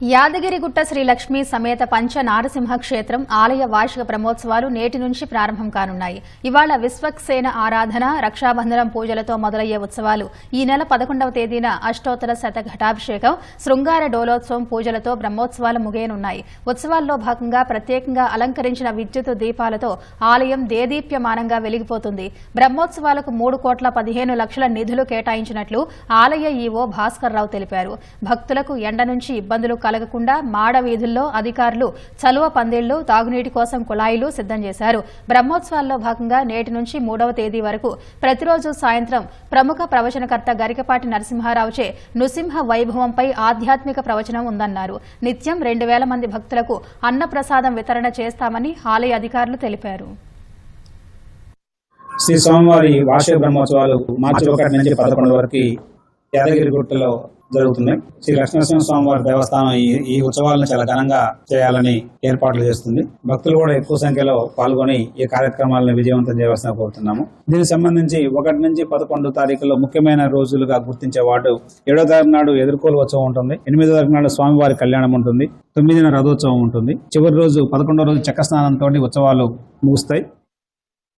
యాదగిరిగుట్ట శ్రీ లక్ష్మీ సమేత పంచ నారసింహ క్షేత్రం ఆలయ వార్షిక బ్రహ్మోత్సవాలు నేటి నుంచి ప్రారంభం కానున్నాయి. ఇవాళ విశ్వక్సేన ఆరాధన రక్షాబంధనం పూజలతో మొదలయ్యే ఉత్సవాలు. ఈ నెల పదకొండవ తేదీన అష్టోత్తర శతఘటాభిషేకం శృంగార డోలోత్సవం పూజలతో బ్రహ్మోత్సవాలు ముగియనున్నాయి. ఉత్సవాల్లో భాగంగా ప్రత్యేకంగా అలంకరించిన విద్యుత్ దీపాలతో ఆలయం దేదీప్యమానంగా వెలిగిపోతుంది. బ్రహ్మోత్సవాలకు మూడు కోట్ల పదిహేను లక్షల నిధులు కేటాయించినట్లు ఆలయ ఈవో భాస్కర్రావు తెలిపారు. భక్తులకు ఎండ నుంచి ఇబ్బందులు కలగకుండా మాడ వీధుల్లో అధికారులు చలువ పందేళ్ళు తాగునీటి కోసం కుళాయిలు సిద్దం చేశారు. బ్రహ్మోత్సవాల్లో భాగంగా నేటి నుంచి మూడవ తేదీ వరకు ప్రతిరోజు సాయంత్రం ప్రముఖ ప్రవచనకర్త గరికపాటి నరసింహారావుచే నృసింహ వైభవంపై ఆధ్యాత్మిక ప్రవచనం ఉందన్నారు. నిత్యం రెండు వేల మంది భక్తులకు అన్నప్రసాదం వితరణ చేస్తామని ఆలయ అధికారులు తెలిపారు. శ్రీ స్వామివారి వార్షిక బ్రహ్మోత్సవాలు మార్చి ఒకటి నుంచి పదకొండు వరకు యాదగిరిగుట్టలో జరుగుతున్నాయి శ్రీ లక్ష్మీనరసింహ స్వామివారి దేవస్థానం ఈ ఈ ఉత్సవాలను చాలా ఘనంగా చేయాలని ఏర్పాట్లు చేస్తుంది. భక్తులు కూడా ఎక్కువ సంఖ్యలో పాల్గొని ఈ కార్యక్రమాలను విజయవంతం చేయవలసిన కోరుతున్నాము. దీనికి సంబంధించి ఒకటి నుంచి పదకొండు తారీఖులో ముఖ్యమైన రోజులుగా గుర్తించే వాడు ఏడో తారీఖు నాడు ఎదుర్కోలు ఉత్సవం ఉంటుంది. ఎనిమిదో తారీఖు నాడు స్వామివారి కళ్యాణం ఉంటుంది. తొమ్మిదిన రథోత్సవం ఉంటుంది. చివరి రోజు పదకొండో రోజు చక్క స్నానంతో ఉత్సవాలు ముగుస్తాయి.